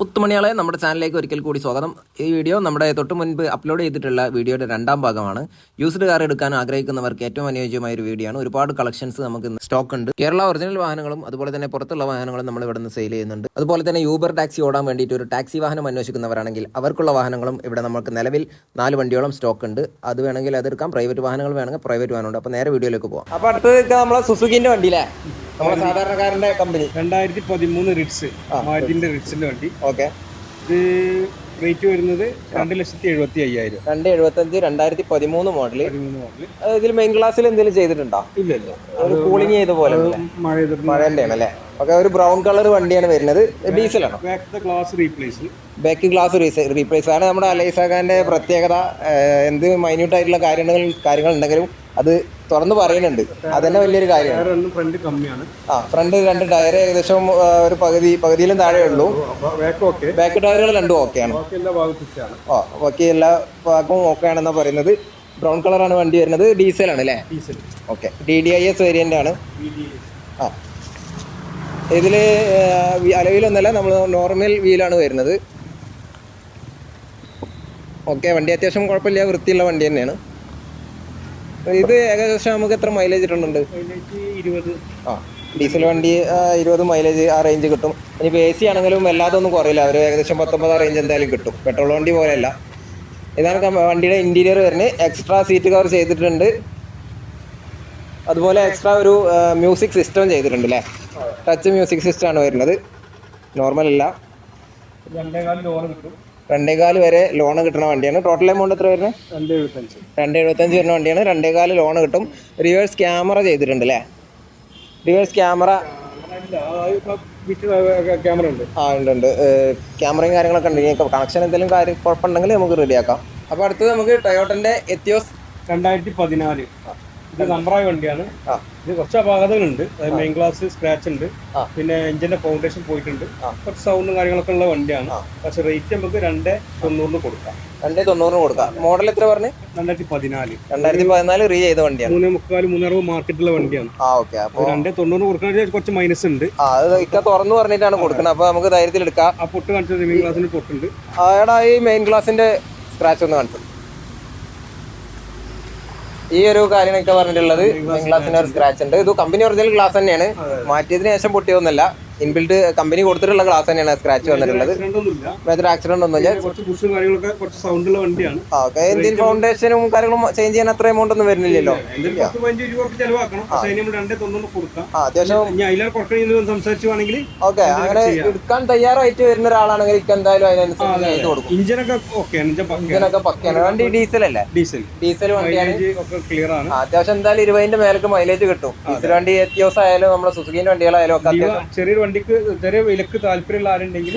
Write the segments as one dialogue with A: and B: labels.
A: പുത്തുമണിയാളെ നമ്മുടെ ചാനലിലേക്ക് ഒരിക്കൽ കൂടി സ്വാഗതം. ഈ വീഡിയോ നമ്മുടെ തൊട്ട് മുൻപ് അപ്ലോഡ് ചെയ്തിട്ടുള്ള വീഡിയോയുടെ രണ്ടാം ഭാഗമാണ്. യൂസ്ഡ് കാർ എടുക്കാൻ ആഗ്രഹിക്കുന്നവർക്ക് ഏറ്റവും അനുയോജ്യമായ ഒരു വീഡിയോ ആണ്. ഒരുപാട് കളക്ഷൻസ് നമുക്ക് സ്റ്റോക്ക് ഉണ്ട്. കേരള ഒറിജിനൽ വാഹനങ്ങളും അതുപോലെ തന്നെ പുറത്തുള്ള വാഹനങ്ങളും നമ്മൾ ഇവിടെ നിന്ന് സെയിൽ ചെയ്യുന്നുണ്ട്. അതുപോലെ തന്നെ യൂബർ ടാക്സി ഓടാൻ വേണ്ടിയിട്ട് ഒരു ടാക്സി വാഹനം അന്വേഷിക്കുന്നവരാണെങ്കിൽ അവർക്കുള്ള വാഹനങ്ങളും ഇവിടെ നമുക്ക് നിലവിൽ നാല് വണ്ടിയോളം സ്റ്റോക്ക് ഉണ്ട്. അത് വേണമെങ്കിൽ അതെടുക്കാം പ്രൈവറ്റ് വാഹനങ്ങൾ വേണമെങ്കിൽ പ്രൈവറ്റ് വാഹനമുണ്ട്. അപ്പോൾ നേരെ വീഡിയോയിലേക്ക് പോകാം അപ്പോൾ അടുത്തത് നമ്മളെ സുസുക്കിന്റെ വണ്ടിയിലെ നമ്മുടെ സാധാരണക്കാരന്റെ കമ്പനി
B: രണ്ടായിരത്തി പതിമൂന്ന് റിറ്റ്സ് മാരുതിന്റെ റിറ്റ്സിന്റെ വണ്ടി.
A: ഓക്കെ.
B: ഇത് റേറ്റ് വരുന്നത് രണ്ട് ലക്ഷത്തി എഴുപത്തി അയ്യായിരം.
A: രണ്ട് എഴുപത്തഞ്ച് രണ്ടായിരത്തി പതിമൂന്ന്
B: മോഡൽ
A: ഇതിൽ മെയിൻ ക്ലാസ്സിൽ എന്തെങ്കിലും ചെയ്തിട്ടുണ്ടോ?
B: ഇല്ലല്ലോ ഇല്ല.
A: ഒരു കൂളിംഗ് ചെയ്ത പോലെ
B: മഴ ചെയ്തിട്ട്
A: മഴന്റെ ഓക്കെ ഒരു ബ്രൗൺ കളർ വണ്ടിയാണ് വരുന്നത്. ഡീസലാണോ
B: glass replace
A: back glass replace ആണ്. നമ്മുടെ അലൈസാഖാന്റെ പ്രത്യേകത എന്ത് മൈന്യൂട്ട് ആയിട്ടുള്ള കാര്യങ്ങൾ കാര്യങ്ങൾ ഉണ്ടെങ്കിലും അത് തുറന്ന് പറയുന്നുണ്ട്. അതന്നെ വലിയൊരു കാര്യമാണ്
B: ഫ്രണ്ട് കമ്മിയാണ്.
A: ആ ഫ്രണ്ട് രണ്ട് ടയർ ഏകദേശം ഒരു പകുതി പകുതിയിലും താഴെ ഉള്ളൂ.
B: ബാക്ക്
A: ടയറുകൾ രണ്ടും ഓക്കെയാണ് ഓ ബാക്കി എല്ലാ ഭാഗവും ഓക്കെ ആണെന്നാ പറയുന്നത്. ബ്രൗൺ കളറാണ് വണ്ടി വരുന്നത്. ഡീസൽ ആണ്
B: അല്ലേ?
A: Okay D D I S variant ആണ്. ആ. ഇതിൽ അലവിലൊന്നല്ല നമ്മൾ നോർമൽ വീലാണ് വരുന്നത്. ഓക്കെ വണ്ടി അത്യാവശ്യം കുഴപ്പമില്ല. വൃത്തിയുള്ള വണ്ടി തന്നെയാണ്. ഇത് ഏകദേശം നമുക്ക് എത്ര മൈലേജ്
B: ഇട്ടുണ്ട്
A: ആ ഡീസൽ വണ്ടി ഇരുപത് മൈലേജ് ആ റേഞ്ച് കിട്ടും. ഇനിയിപ്പോൾ എ സി ആണെങ്കിലും വല്ലാതൊന്നും കുറയില്ല. അവർ ഏകദേശം പത്തൊമ്പത് റേഞ്ച് എന്തായാലും കിട്ടും. പെട്രോൾ വണ്ടി പോലെയല്ല. ഇതാണ് വണ്ടിയുടെ ഇന്റീരിയർ വരുന്നത്. എക്സ്ട്രാ സീറ്റ് കവർ ചെയ്തിട്ടുണ്ട്. അതുപോലെ എക്സ്ട്രാ ഒരു മ്യൂസിക് സിസ്റ്റം ചെയ്തിട്ടുണ്ട് അല്ലേ? ടച്ച് മ്യൂസിക് സിസ്റ്റം ആണ് വരുന്നത്. നോർമൽ അല്ല.
B: രണ്ടേകാൽ ലോൺ കിട്ടും.
A: രണ്ടേകാൽ വരെ ലോൺ കിട്ടുന്ന വണ്ടിയാണ്. ടോട്ടൽ എമൗണ്ട് എത്ര വരുന്നത്?
B: രണ്ട് എഴുപത്തഞ്ച്
A: രണ്ട് എഴുപത്തഞ്ച് വരുന്ന വണ്ടിയാണ്. രണ്ടേകാൽ ലോൺ കിട്ടും. റിവേഴ്സ് ക്യാമറ ചെയ്തിട്ടുണ്ട് അല്ലേ? റിവേഴ്സ് ക്യാമറ
B: ക്യാമറ ഉണ്ട്
A: ആ ഉണ്ട്. ഉണ്ട് ക്യാമറയും കാര്യങ്ങളൊക്കെ ഉണ്ട്. ഇപ്പോൾ കണക്ഷൻ എന്തെങ്കിലും കാര്യം കുഴപ്പമുണ്ടെങ്കിൽ നമുക്ക് റെഡിയാക്കാം അപ്പോൾ അടുത്തത് നമുക്ക് ടൊയോട്ടന്റെ എത്തിയോസ്
B: രണ്ടായിരത്തി പതിനാല്. ഇത് നമ്പറായ വണ്ടിയാണ്. ഇത് കുറച്ച് അപാകതകളുണ്ട്. അതായത് മെയിൻ ഗ്ലാസ് സ്ക്രാച്ച് ഉണ്ട്. പിന്നെ എഞ്ചിന്റെ ഫൗണ്ടേഷൻ പോയിട്ടുണ്ട്. കുറച്ച് സൗണ്ടും കാര്യങ്ങളൊക്കെ ഉള്ള വണ്ടിയാണ്. പക്ഷെ റേറ്റ് നമുക്ക് രണ്ട് തൊണ്ണൂറിന് കൊടുക്കാം.
A: രണ്ടേ തൊണ്ണൂറിന് കൊടുക്കാം. മോഡൽ എത്ര പറഞ്ഞു?
B: രണ്ടായിരത്തി പതിനാല്
A: രണ്ടായിരത്തി പതിനാല് റീ ചെയ്ത വണ്ടിയാണ്.
B: മൂന്നേ മുക്കാൽ മൂന്നറുപത് മാർക്കറ്റുള്ള വണ്ടിയാണ്.
A: ആ ഓക്കെ അപ്പോൾ
B: രണ്ടേ തൊണ്ണൂറ് കൊടുക്കണ കുറച്ച് മൈനസ് ഉണ്ട്.
A: ആ അത് ഇക്ക തുറന്നു പറഞ്ഞിട്ടാണ് കൊടുക്കുന്നത്. അപ്പോൾ നമുക്ക് ധൈര്യത്തിൽ എടുക്കാം
B: ആ പൊട്ട് കാണിച്ചത് മെയിൻ ഗ്ലാസിന് പൊട്ടുണ്ട്.
A: ആ, എടാ ഈ മെയിൻ ഗ്ലാസിന്റെ സ്ക്രാച്ച് ഒന്ന് കാണിച്ചു. ഈ ഒരു കാര്യങ്ങളൊക്കെ പറഞ്ഞിട്ടുള്ളത് ഗ്ലാസിന് ഒരു സ്ക്രാച്ച് ഉണ്ട്. ഇത് കമ്പനി ഒറിജിനൽ ഗ്ലാസ് തന്നെയാണ്. മാറ്റിയതിന് ശേഷം പൊട്ടിയൊന്നുമല്ല ഇൻബിൽറ്റ് കമ്പനി കൊടുത്തിട്ടുള്ള ഗ്ലാസ് തന്നെയാണ് സ്ക്രാച്ച് വന്നിട്ടുള്ളത്. മേജർ ആക്സിഡന്റ് ഒന്നുമില്ല. ഓക്കെ എഞ്ചിൻ ഫൗണ്ടേഷനും കാര്യങ്ങളും ചേഞ്ച് ചെയ്യാൻ അത്ര എമൗണ്ട് ഒന്നും വരുന്നില്ലല്ലോ. ഓക്കെ അങ്ങനെ എടുക്കാൻ തയ്യാറായിട്ട് വരുന്ന ഒരാളാണെങ്കിൽ എന്തായാലും അതിനനുസരിച്ച് ചെയ്ത് കൊടുക്കും.
B: ഇഞ്ചിനൊക്കെ
A: പക്കയാണ്. വണ്ടി ഡീസൽ അല്ലേ?
B: ഡീസൽ
A: ഡീസൽ വണ്ടിയാണ്. അത്യാവശ്യം എന്തായാലും ഇരുപതിന്റെ മേലേക്ക് മൈലേജ് കിട്ടും ഡീസൽ വണ്ടി എത്തിയോസ് ആയാലും നമ്മുടെ സുസുഖിന്റെ വണ്ടികളായാലും ഒക്കെ
B: ചെറിയ വണ്ടിക്ക് ചെറിയ വിലക്ക് താല്പര്യമുള്ള ആരുണ്ടെങ്കിൽ.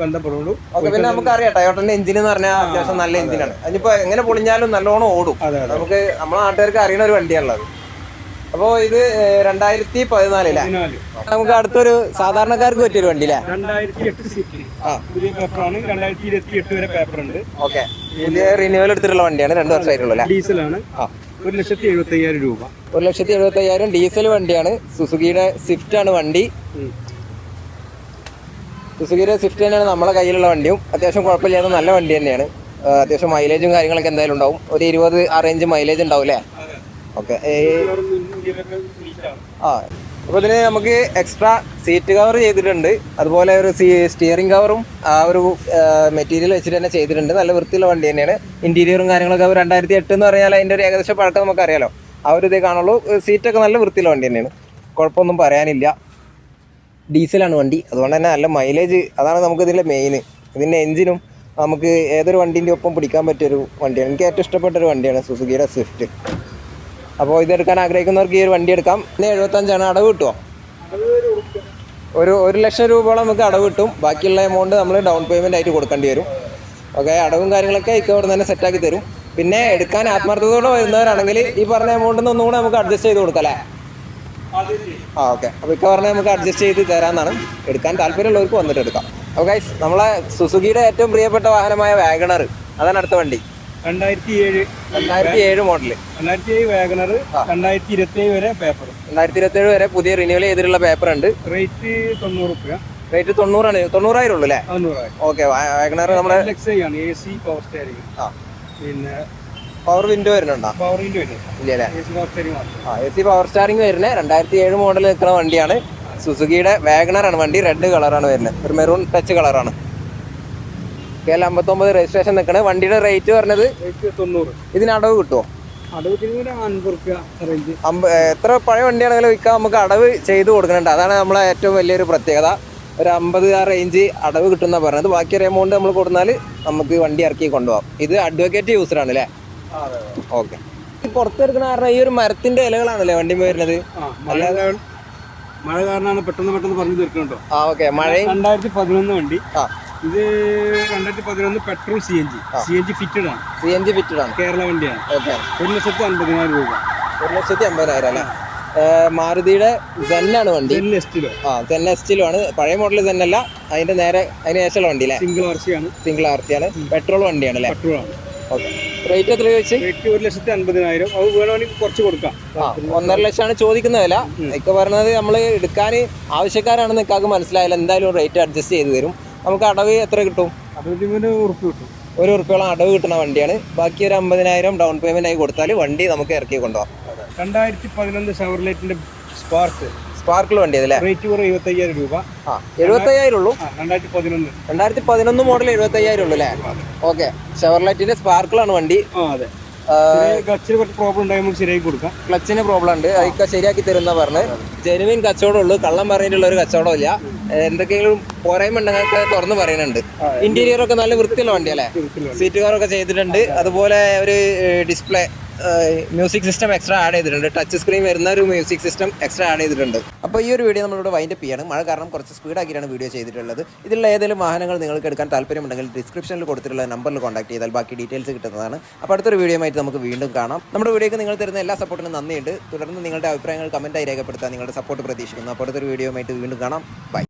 B: ബന്ധപ്പെടുള്ളൂ.
A: ഓക്കെ പിന്നെ നമുക്കറിയാം ടയോട്ടന്റെ എഞ്ചിൻ എന്ന് പറഞ്ഞാൽ അത്യാവശ്യം നല്ല എഞ്ചിനാണ്. അതിപ്പോ എങ്ങനെ പൊളിഞ്ഞാലും നല്ലോണം ഓടും. നമുക്ക് നമ്മളെ നാട്ടുകാർക്ക് അറിയുന്ന ഒരു വണ്ടിയാണുള്ളത് അപ്പോ ഇത് രണ്ടായിരത്തി പതിനാലിലെ നമുക്ക് അടുത്തൊരു സാധാരണക്കാർക്ക് പറ്റിയൊരു വണ്ടി അല്ലേ
B: രണ്ടായിരത്തി എട്ട് സീറ്റ്. പുതിയ പേപ്പറാണ്. രണ്ടായിരത്തി ഇരുപത്തി എട്ട് വരെ പേപ്പർ ഉണ്ട്
A: ഓക്കെ. പുതിയ റിന്യൂവൽ എടുത്തിട്ടുള്ള വണ്ടിയാണ്. രണ്ട് വർഷമായിട്ടുള്ള
B: ഡീസലാണ്. ഒരു ലക്ഷത്തി എഴുപത്തി അയ്യായിരം രൂപ.
A: ഒരു ലക്ഷത്തി എഴുപത്തി അയ്യായിരം ഡീസൽ വണ്ടിയാണ്. സുസുക്കിയുടെ സ്വിഫ്റ്റ് ആണ് വണ്ടി. സുസുക്കിയുടെ സ്വിഫ്റ്റ് തന്നെയാണ് നമ്മുടെ കയ്യിലുള്ള വണ്ടിയും. അത്യാവശ്യം കുഴപ്പമില്ലാത്ത നല്ല വണ്ടി തന്നെയാണ്. അത്യാവശ്യം മൈലേജും കാര്യങ്ങളൊക്കെ എന്തായാലും ഉണ്ടാവും. ഒരു ഇരുപത് ആ റേഞ്ച് മൈലേജ് ഉണ്ടാവും അല്ലേ? ഓക്കെ. ആ അപ്പോൾ ഇതിന് നമുക്ക് എക്സ്ട്രാ സീറ്റ് കവർ ചെയ്തിട്ടുണ്ട്. അതുപോലെ ഒരു സ്റ്റിയറിംഗ് കവറും ആ ഒരു മെറ്റീരിയൽ വെച്ചിട്ട് തന്നെ ചെയ്തിട്ടുണ്ട്. നല്ല വൃത്തിയുള്ള വണ്ടി തന്നെയാണ്. ഇന്റീരിയറും കാര്യങ്ങളൊക്കെ രണ്ടായിരത്തി എട്ട് എന്ന് പറഞ്ഞാൽ അതിന്റെ ഒരു ഏകദേശം പഴക്കം നമുക്കറിയാലോ. ആ ഒരു ഇതേ കാണുള്ളൂ. സീറ്റൊക്കെ നല്ല വൃത്തിയുള്ള വണ്ടി തന്നെയാണ്. കുഴപ്പമൊന്നും പറയാനില്ല. ഡീസലാണ് വണ്ടി. അതുകൊണ്ട് തന്നെ നല്ല മൈലേജ് അതാണ് നമുക്ക് ഇതിന്റെ മെയിൻ ഇതിന്റെ എഞ്ചിനും നമുക്ക് ഏതൊരു വണ്ടീന്റെ ഒപ്പം പിടിക്കാൻ പറ്റിയൊരു വണ്ടിയാണ്. എനിക്ക് ഏറ്റവും ഇഷ്ടപ്പെട്ട ഒരു വണ്ടിയാണ് സുസുക്കിയുടെ സ്വിഫ്റ്റ് അപ്പോൾ ഇതെടുക്കാൻ ആഗ്രഹിക്കുന്നവർക്ക് ഈ ഒരു വണ്ടി എടുക്കാം. പിന്നെ എഴുപത്തഞ്ചാണ് അടവ് കിട്ടുമോ ഒരു ഒരു ലക്ഷം രൂപയോളം നമുക്ക് അടവ് കിട്ടും. ബാക്കിയുള്ള എമൗണ്ട് നമ്മൾ ഡൗൺ പേയ്മെന്റ് ആയിട്ട് കൊടുക്കേണ്ടി വരും. ഓക്കെ അടവും കാര്യങ്ങളൊക്കെ ഇക്ക അവിടെ തന്നെ സെറ്റാക്കി തരും. പിന്നെ എടുക്കാൻ ആത്മാർത്ഥതയോടെ വരുന്നവരാണെങ്കിൽ ഈ പറഞ്ഞ എമൗണ്ടിൽ നിന്ന് ഒന്നുകൂടെ നമുക്ക് അഡ്ജസ്റ്റ് ചെയ്ത് കൊടുക്കാം അല്ലേ? ആ ഓക്കെ. അപ്പോൾ ഇക്ക പറഞ്ഞാൽ നമുക്ക് അഡ്ജസ്റ്റ് ചെയ്ത് തരാമെന്നാണ് എടുക്കാൻ താല്പര്യമുള്ളവർക്ക് വന്നിട്ട് എടുക്കാം. അപ്പോൾ ഗൈസ് നമ്മളെ സുസുക്കിയുടെ ഏറ്റവും പ്രിയപ്പെട്ട വാഹനമായ വാഗണർ അതാണ് അടുത്ത വണ്ടി.
B: രണ്ടായിരത്തി ഏഴ്
A: രണ്ടായിരത്തി ഏഴ് മോഡൽ
B: രണ്ടായിരത്തി ഏഴ് വാഗണർ രണ്ടായിരത്തി ഇരുപത്തി ഏഴ് വരെ പേപ്പർ
A: രണ്ടായിരത്തി ഇരുപത്തി ഏഴ് വരെ പുതിയ റിന്യൂവൽ ചെയ്തിട്ടുള്ള പേപ്പർ ഉണ്ട്.
B: റേറ്റ് തൊണ്ണൂറ് റുപ്യ
A: റേറ്റ് തൊണ്ണൂറാണ്. തൊണ്ണൂറായിരം ഉള്ളൂ അല്ലേ? ഓക്കെ വാഗണർ നമ്മുടെ
B: എ സി പവർ സ്റ്റാരിങ്
A: ആ.
B: പിന്നെ
A: പവർ വിൻഡോ വരുന്നുണ്ടോ?
B: പവർ വിൻഡോ
A: ഇല്ല ആ എ സി പവർ സ്റ്റാറിംഗ് വരുന്നത് രണ്ടായിരത്തി ഏഴ് മോഡൽ നിൽക്കുന്ന വണ്ടിയാണ്. സുസുക്കിയുടെ ആണ് വണ്ടി. റെഡ് കളറാണ് വരുന്നത്. ഒരു മെറൂൺ ടച്ച് കളറാണ് കെ എൽ അമ്പത്തൊമ്പത് രജിസ്ട്രേഷൻ നിൽക്കുന്നത് വണ്ടിയുടെ റേറ്റ് പറഞ്ഞത്?
B: തൊണ്ണൂറ്.
A: ഇതിന് അടവ് കിട്ടുമോ എത്ര പഴയ വണ്ടിയാണെങ്കിലും വിൽക്കാൻ? നമുക്ക് അടവ് ചെയ്ത് കൊടുക്കുന്നുണ്ട്. അതാണ് നമ്മളെ ഏറ്റവും വലിയൊരു പ്രത്യേകത. ഒരു അമ്പത് ആ റേഞ്ച് അടവ് കിട്ടുന്ന പറഞ്ഞത്. ബാക്കി ഒരു എമൗണ്ട് നമ്മൾ കൊടുത്താൽ നമുക്ക് വണ്ടി ഇറക്കി കൊണ്ടുപോകാം. ഇത് അഡ്വക്കേറ്റ് യൂസറാണ് അല്ലേ ഓക്കെ. പുറത്തെടുക്കണ കാരണം ഈ ഒരു മരത്തിന്റെ ഇലകളാണല്ലേ വണ്ടി വരുന്നത്?
B: മഴ കാരണമാണ് പെട്ടെന്ന് പെട്ടെന്ന് പറഞ്ഞു തീർക്കണോ
A: ആ ഓക്കെ. മഴ
B: രണ്ടായിരത്തി പതിനൊന്ന് വണ്ടി. ഇത് രണ്ടായിരത്തി പതിനൊന്ന് petrol C N G. C N G fitted ആണ്.
A: സി എൻ ജി ഫിറ്റഡ് ആണ്.
B: കേരള വണ്ടിയാണ്.
A: ഓക്കെ.
B: ഒരു ലക്ഷത്തി അൻപതിനായിരം രൂപ.
A: ഒരു ലക്ഷത്തി അമ്പതിനായിരം അല്ലേ? മാരുതിയുടെ സെന്നാണ് വണ്ടി. ആ സെൻ എസ്റ്റിലും ആണ് പഴയ മോഡൽ സെന്നല്ല അതിന്റെ നേരെ അതിന് ശേഷമുള്ള വണ്ടി അല്ലേ?
B: സിംഗിൾ ആർ സിയാണ്
A: സിംഗിൾ ആർ സി ആണ്. പെട്രോൾ വണ്ടിയാണ് അല്ലേ?
B: പെട്രോൾ ആണ്
A: ഓക്കെ. റേറ്റ് എത്ര ചോദിച്ച്?
B: റേറ്റ് ഒരു ലക്ഷത്തി അൻപതിനായിരം. അത് വേണമെങ്കിൽ കുറച്ച് കൊടുക്കാം.
A: ആ ഒന്നര ലക്ഷമാണ് ചോദിക്കുന്ന വില. ഇക്ക പറഞ്ഞത് നമ്മൾ എടുക്കാൻ ആവശ്യക്കാരാണെന്ന് ഇക്കാക്ക് മനസ്സിലായാലും എന്തായാലും റേറ്റ് അഡ്ജസ്റ്റ് ചെയ്ത് തരും. നമുക്ക് അടവ് എത്ര കിട്ടും?
B: ഉറുപ്പ് കിട്ടും.
A: ഒരു ഉറുപ്പിയോളം അടവ് കിട്ടുന്ന വണ്ടിയാണ്. ബാക്കി ഒരു അമ്പതിനായിരം ഡൗൺ പേയ്മെന്റ് ആയി കൊടുത്താൽ വണ്ടി നമുക്ക് ഇറക്കി കൊണ്ടുപോകാം.
B: രണ്ടായിരത്തി പതിനൊന്ന് ഷവർലൈറ്റിന്റെ സ്പാർക്ക്
A: സ്പാർക്കിൾ വണ്ടി അതല്ലേ
B: റേറ്റ് കുറവ് എഴുപത്തയ്യായിരം രൂപ.
A: ആ എഴുപത്തയ്യായിരം ഉള്ളൂ?
B: രണ്ടായിരത്തി പതിനൊന്ന്.
A: രണ്ടായിരത്തി പതിനൊന്ന് മോഡൽ എഴുപത്തയ്യായിരം ഉള്ളൂ അല്ലേ? ഓക്കെ. ഷവർലൈറ്റിന്റെ സ്പാർക്കിളാണ് വണ്ടി.
B: അതെ. കുറച്ച് പ്രോബ്ലം ഉണ്ടായി ശരിയാക്കി കൊടുക്കാം.
A: ക്ലച്ചിന് പ്രോബ്ലം ഉണ്ട്. അതൊക്കെ ശരിയാക്കി തരുന്ന പറഞ്ഞ്. ജെനുവിൻ കച്ചവടം ഉള്ളൂ. കള്ളം പറഞ്ഞിട്ടുള്ള ഒരു കച്ചവടം ഇല്ല എന്തൊക്കെയും പോരായ്മ ഉണ്ടെങ്കിൽ തുറന്ന് പറയുന്നുണ്ട്. ഇന്റീരിയർ ഒക്കെ നല്ല വൃത്തിയുള്ള വണ്ടി. വണ്ടിയല്ലേ സീറ്റ് ഒക്കെ ചെയ്തിട്ടുണ്ട്. അതുപോലെ ഒരു display music system extra add ചെയ്തിട്ടുണ്ട്. ടച്ച് സ്ക്രീൻ വരുന്ന ഒരു മ്യൂസിക് സിസ്റ്റം എക്സ്ട്രാ ആഡ് ചെയ്തിട്ടുണ്ട്. അപ്പോൾ ഈ ഒരു വീഡിയോ നമ്മളിവിടെ വൈൻഡപ്പ് ചെയ്യാണ്. മഴ കാരണം കുറച്ച് സ്പീഡാക്കിയിട്ടാണ് വീഡിയോ ചെയ്തിട്ടുള്ളത്. ഇതിലുള്ള ഏതെങ്കിലും വാഹനങ്ങൾ നിങ്ങൾക്ക് എടുക്കാൻ താല്പര്യമുണ്ടെങ്കിൽ ഡിസ്ക്രിപ്ഷനിൽ കൊടുത്തിട്ടുള്ള നമ്പറിൽ കോൺടാക്ട് ചെയ്താൽ ബാക്കി ഡീറ്റെയിൽസ് കിട്ടുന്നതാണ്. അപ്പോൾ അടുത്തൊരു വീഡിയോയുമായിട്ട് നമുക്ക് വീണ്ടും കാണാം. നമ്മുടെ വീഡിയോയ്ക്ക് നിങ്ങൾ തരുന്ന എല്ലാ സപ്പോർട്ടിനും നന്ദിയുണ്ട്. തുടർന്ന് നിങ്ങളുടെ അഭിപ്രായങ്ങൾ കമന്റായി രേഖപ്പെടുത്താൻ നിങ്ങളുടെ സപ്പോർട്ട് പ്രതീക്ഷിക്കുന്നു. അപ്പോൾ അടുത്തൊരു വീഡിയോയുമായിട്ട് വീണ്ടും കാണാം. ബൈ